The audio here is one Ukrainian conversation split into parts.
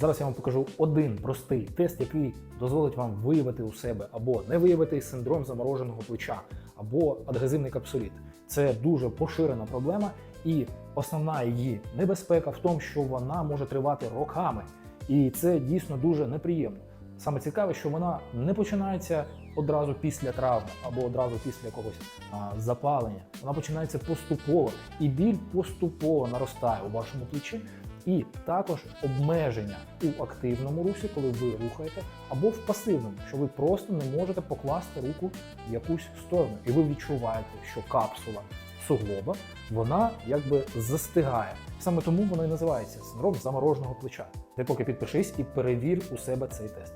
Зараз я вам покажу один простий тест, який дозволить вам виявити у себе або не виявити синдром замороженого плеча, або адгезивний капсуліт. Це дуже поширена проблема, і основна її небезпека в тому, що вона може тривати роками, і це дійсно дуже неприємно. Саме цікаве, що вона не починається одразу після травми або одразу після якогось а, запалення. Вона починається поступово, і біль поступово наростає у вашому плечі. І також обмеження у активному русі, коли ви рухаєте, або в пасивному, що ви просто не можете покласти руку в якусь сторону, і ви відчуваєте, що капсула суглоба вона якби застигає. Саме тому воно і називається синдром замороженого плеча. Ти поки підпишись і перевір у себе цей тест.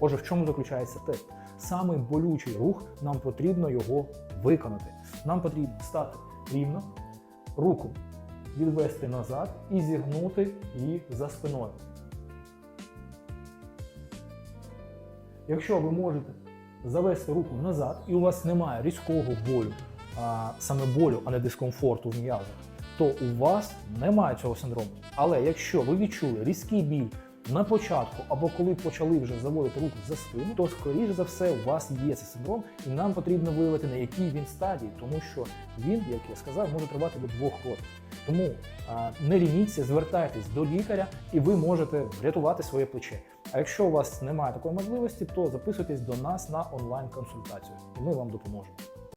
Отже, в чому заключається тест? Саме болючий рух, нам потрібно його виконати. Нам потрібно стати рівно, руку відвести назад і зігнути її за спиною. Якщо ви можете завести руку назад і у вас немає різкого болю, а саме болю, а не дискомфорту в м'язах, то у вас немає цього синдрому. Але якщо ви відчули різкий біль на початку або коли почали вже заводити руку за спину, то скоріш за все у вас є цей синдром, і нам потрібно виявити на якій він стадії, тому що він, як я сказав, може тривати до двох років. Тому а, не лініться, звертайтесь до лікаря, і ви можете врятувати своє плече. А якщо у вас немає такої можливості, то записуйтесь до нас на онлайн консультацію, і ми вам допоможемо.